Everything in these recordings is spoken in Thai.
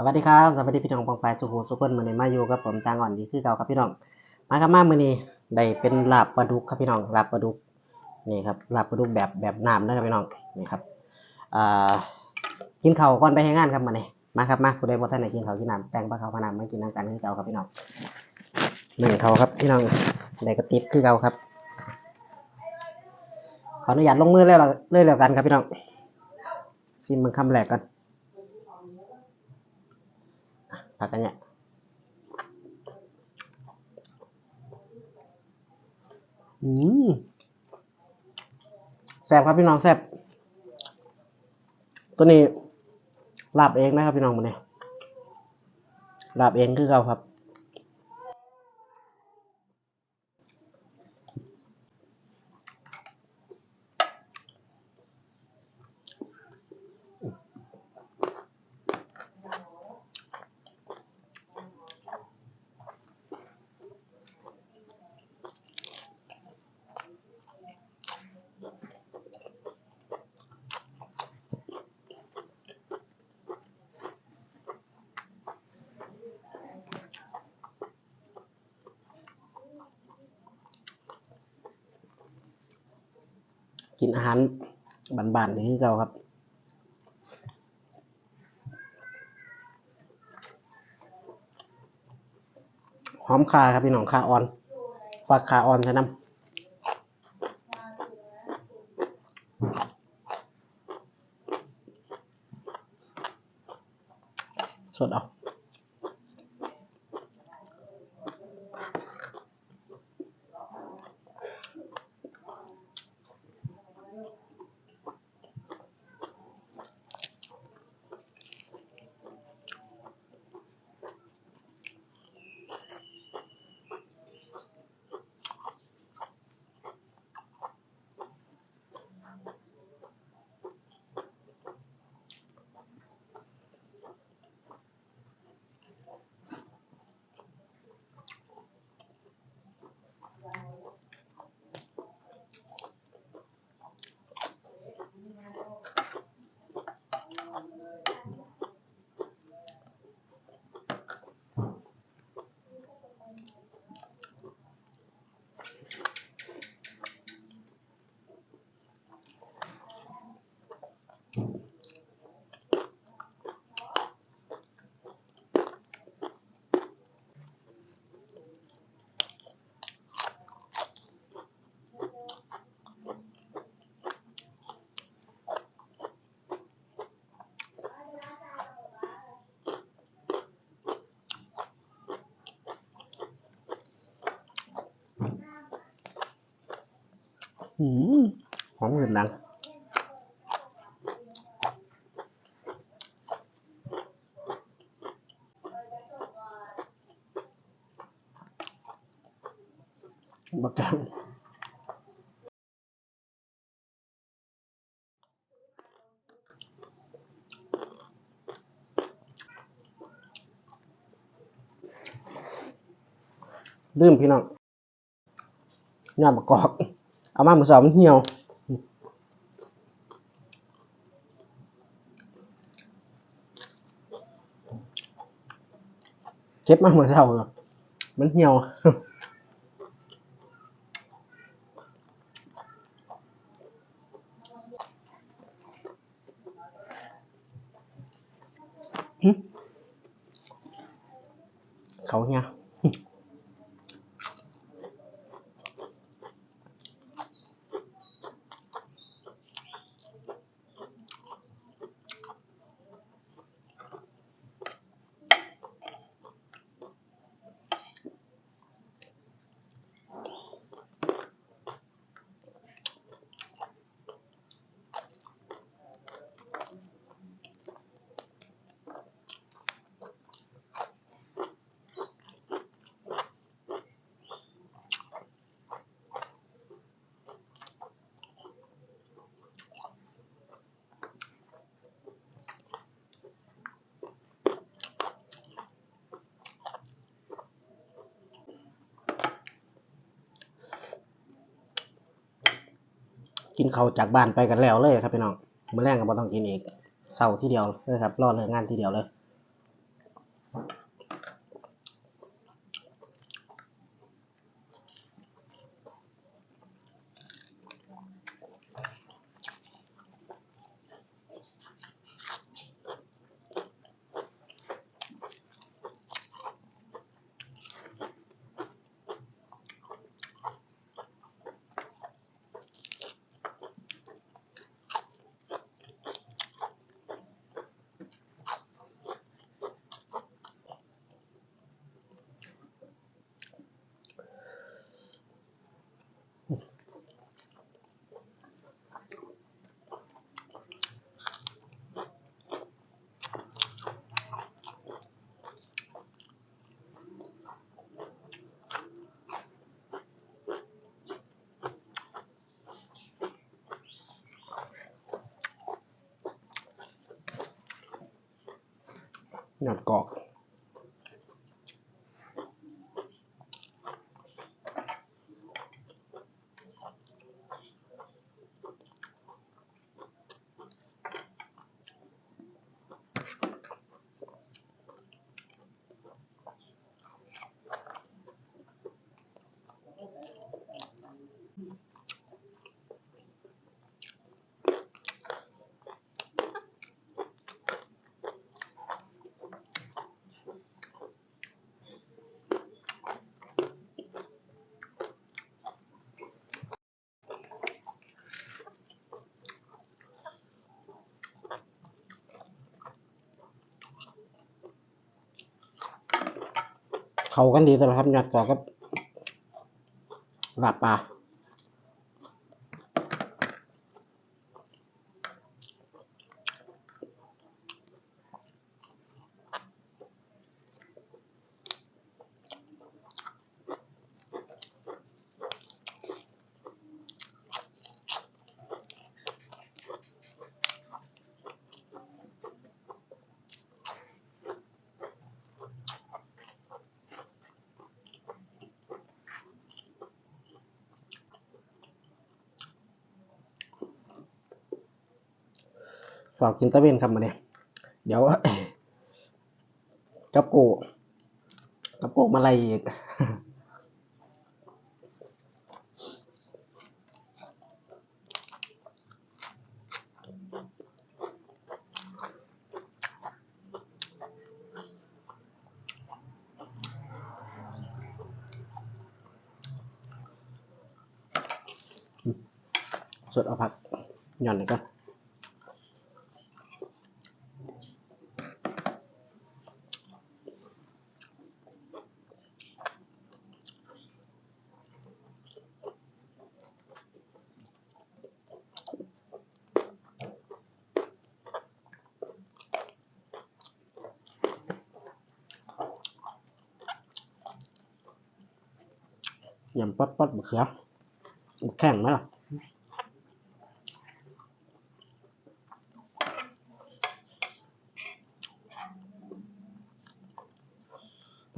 สวัสดีครับสวัสดีพี่น้องปองไปสุขุมสุขคนมือนี้มาอยู่กับผมสร้างอ่อนดีคือเก่าครับพี่น้องมาครับมามือนี้ได้เป็นลาบปลาดุกครับพี่น้องลาบปลาดุกนี่ครับลาบปลาดุกแบบแบบน้ำนะครับพี่น้องนี่ครับอ่ากินเข้าก่อนไปให้งานครับมาเนี่ยมาครับมาผู้ใดบ่ทันได้กินเข้ากินน้ำแตงปลาเข้าวพะน้ำมากินน้ำกันคือเก่าครับพี่น้องหนึ่งเข่าครับพี่น้องได้กระติบคือเก่าครับ ขออนุญาตลงมือแล้วละเลยแล้วกันครับพี่น้องชิมมันคำแรกก่อน ผักกันเนี่ยอืมแซ่บครับพี่น้องแซ่บตัวนี้ลาบเองนะครับพี่น้องมันเนี่ยลาบเองคือเก่าครับ กินอาหารบ้านๆนี่คือเก่าครับหอมคาครับพี่น้องคาออนฝากคาออนใช่น้ำสดเอา หอมเงินดังบักจังลืมพี่น้องยอดมะกอกอามาก บมาเหมือนเท่าเนอะมันเหี่ยว หึเขาเหี่ยว กินเขาวจากบ้านไปกันแล้วเลยครับพี่น้องมื้อแรกก็บ่ต้องกินอีกเศร้าที่เดียวเลยครับรอเลิกงานที่เดียวเลย หยอดกอก เขากันดีสำหรับยอดกอกกับลาบปลา ฝากกินตะเวนครับมาเนี่ยเดี๋ยวกับโกกับโกมาอะไรอีก สดเอาผักหย่อนหน่อยก่อน ยำป๊อดป๊อดมะเขือแข็งไหมล่ะ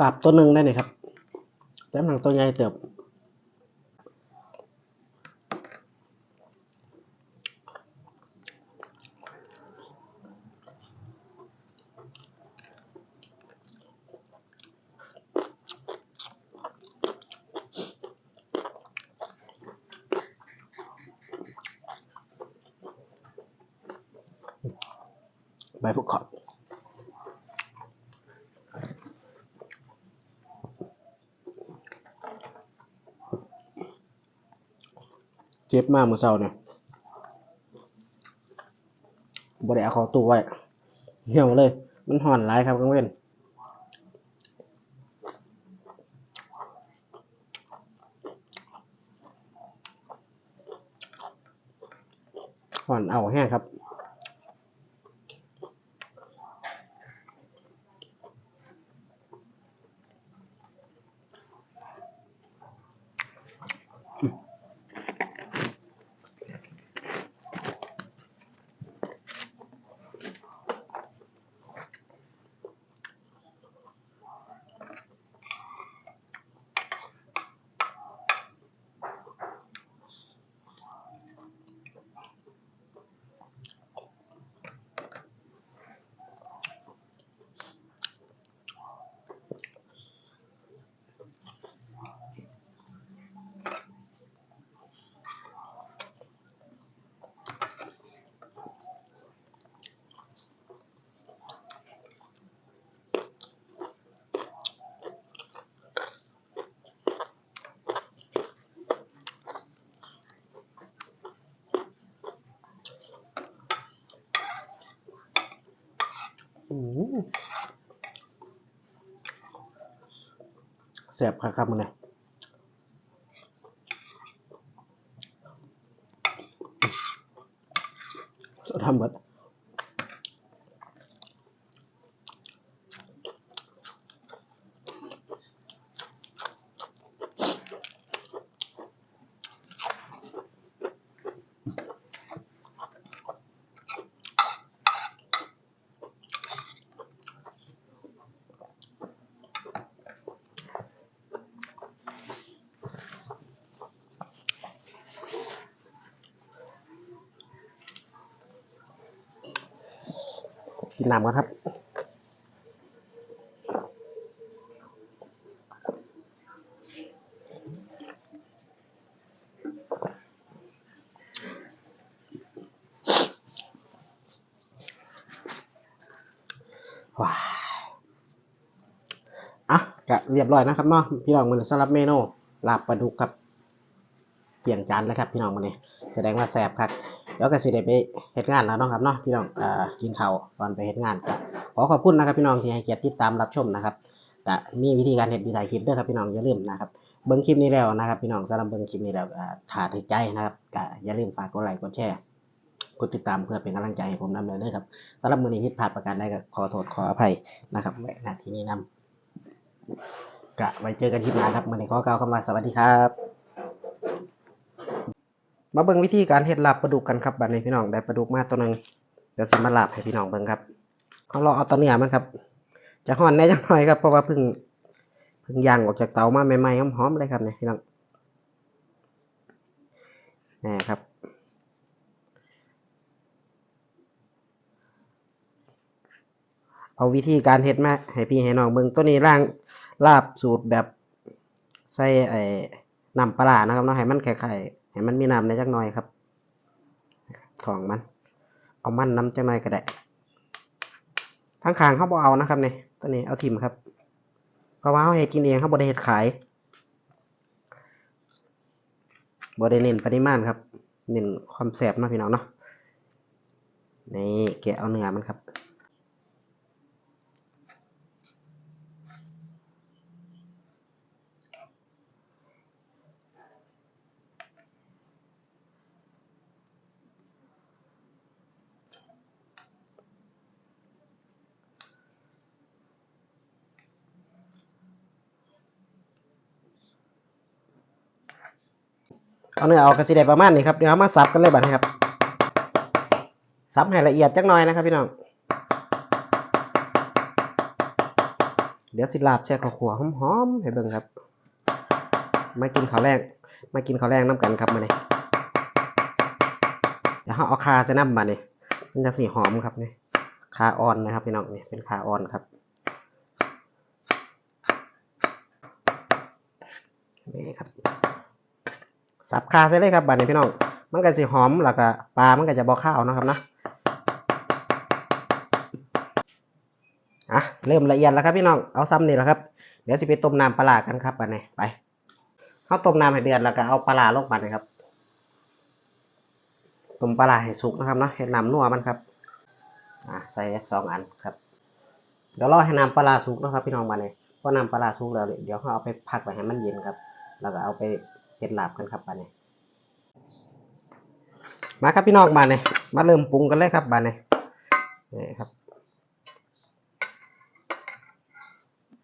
ลาบตัวหนึ่งได้เลยครับแต่หนังตัวใหญ่เติบผูกขอบ เจ็บมากเมื่อเช้าเนี่ยบ่ได้เอาเขาตู้ไว้เหี่ยวเลย มันห่อนหลายครับกังเว้นห่อนเอาแห้งครับ แสบครับครับมันเนี่ยทำแบบ กินน้ำกันครับว้าวอะกะเรียบร้อยนะครับเนาะพี่น้องมันสำหรับเมนูลาบปลาดุกครับเกี่ยงจานแล้วครับพี่น้องมันนี่แสดงว่าแซ่บครับ แล้วก็สิได้ไปเฮ็ดงานแล้วเนาะครับเนาะพี่น้องอ่อกินข้าวก่อนไปเฮ็ดงานก็ขอขอบคุณนะครับพี่น้องที่ให้เกียรติติดตามรับชมนะครับก็มีวิธีการเฮ็ดดีถ่ายคลิปด้วยครับพี่น้องอย่าลืมนะครับเบิ่งคลิปนี้แล้วนะครับ พี่น้องสำหรับเบิ่งคลิปนี้แล้วอ่าถ้าถูกใจนะครับก็อย่าลืมฝากกดไลค์กดแชร์กดติดตามเพื่อเป็นกำลังใจให้ผมนำเลยด้วยครับสำหรับมือนี้ผิดพลาดประการใดก็ขอโทษขออภัยนะครับไว้ณที่นี้นำก็ไว้เจอกันคลิปหน้าครับมือนี้ขอกล่าวคำว่าสวัสดีครับ มาเบิ่งวิธีการเฮ็ดลาบปลาดุกกันครับบัดนี้พี่น้องได้ปลาดุกมาตัวหนึงเดี๋ยวสิมาลาบให้พี่น้องเบิ่งครับเอาลองเอาตัวเนื้อมันครับ จะห่อนแน่จังหน่อยครับเพราะว่าเพิ่งเพิ่งย่างออกจากเตามาใหม่ๆหอมๆเลยครับเนี่ยพี่น้องนี่ครับเอาวิธีการเฮ็ดมาให้พี่ให้น้องเบิ่งตัวนี้ร่างลาบสูตรแบบใส่ไอ้น้ำปลานะครับเนาะให้มันไข่ๆ ให้มันมีน้ำในจักหน่อยครับท้องมัน เอามันน้ำจักหน่อยก็ได้ทั้งคางเขาบ่เอานะครับเนี่ยตัวนี้เอาทิมครับ เพราะว่าเขาเฮ็ดกินเองเขาบ่ได้เฮ็ดขายบ่ได้เน้นปริมาณครับเน้นความแซ่บนะพี่น้องเนาะนี่แกะเอาเนื้อมันครับ เอาเนื้อเอากระสีได้ประมาณนี้ครับเดี๋ยวเอามาสับกันเลยบัดนี้ครับสับให้ละเอียดจักหน่อยนะครับพี่น้องเดี๋ยวสิลาบแช่ข้าวขัวหอมๆให้เบิ่งครับ มากินข้าวแรงมากินข้าวแรงน้ำกันครับมาเนี่ยเดี๋ยวเอาคาใส่น้ำมาเนี่ยมันจะสีหอมครับเนี่ยคาอ่อนนะครับพี่น้องเนี่ยเป็นคาอ่อนครับนี่ครับ สับคาใส่เลยครับบัดนี้พี่น้อง มันก็สิหอมแล้วก็ปลา มันก็จะบ่ข้าวนะครับนะอะเริ่มละเอียดแล้วครับพี่น้อง เอาซ้ำนี่แหละครับ เดี๋ยวสิไปต้มน้ำปลากันครับบัดนี้ไปเขาต้มน้ำให้เดือดแล้วก็เอาปลาลงไปนะครับต้มปลาให้สุกนะครับเนาะให้น้ำนัวมันครับอะใส่สองอันครับเดี๋ยวรอให้น้ำปลาสุกนะครับพี่น้องมาเนี่ยพอน้ำปลาร้าสุกแล้วเดี๋ยวเขาเอาไปพักไว้ให้มันเย็นครับ แล้วก็เอาไป เฮ็ดลาบกันครับบานนี้มาครับพี่น้องบานนี้มาเริ่มปรุงกันเลยครับบานนี้นี่ครับ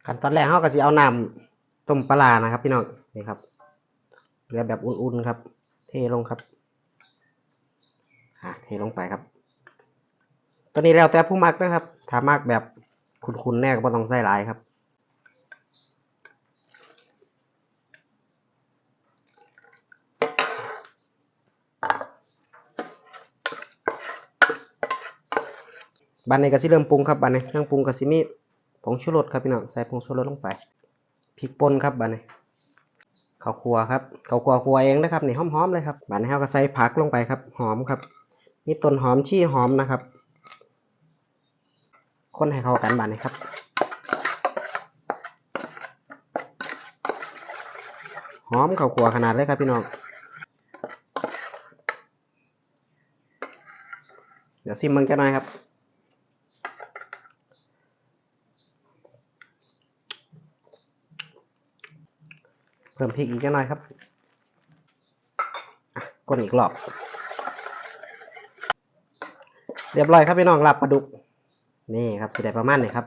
ขั้นตอนแรกเราก็สิเอาน้ำต้มปลานะครับ พี่น้องนี่ครับเรือแบบอุ่นๆครับ เทลงครับอะเทลงไปครับ ตัวนี้แล้วแต่ผู้มักนะครับ ถ้ามักแบบคุณๆแน่ก็บ่ต้องใส่หลายครับ บันนี้ก็สิเริ่มปรุงครับบันนี้เครื่องปรุงก็สิมีผงชูรสครับพี่น้องใส่ผงชูรสลงไปพริกป่นครับบันนี้ข้าวคั่วครับข้าวคั่วคั่วเองนะครับนี่หอมๆเลยครับบันนี้เราก็ใส่ผักลงไปครับ หอมครับมีต้นหอมชี่หอมนะครับคนให้เข้ากันบันนี้ครับหอมข้าวคั่วขนาดเลยครับพี่น้องเดี๋ยวซิมมันกันหน่อยครับ เพิ่มพริกอีกหน่อยครับกดอีกรอบ เรียบร้อยครับพี่น้องลาบปลาดุก นี่ครับสิได้ประมาณนี้ครับ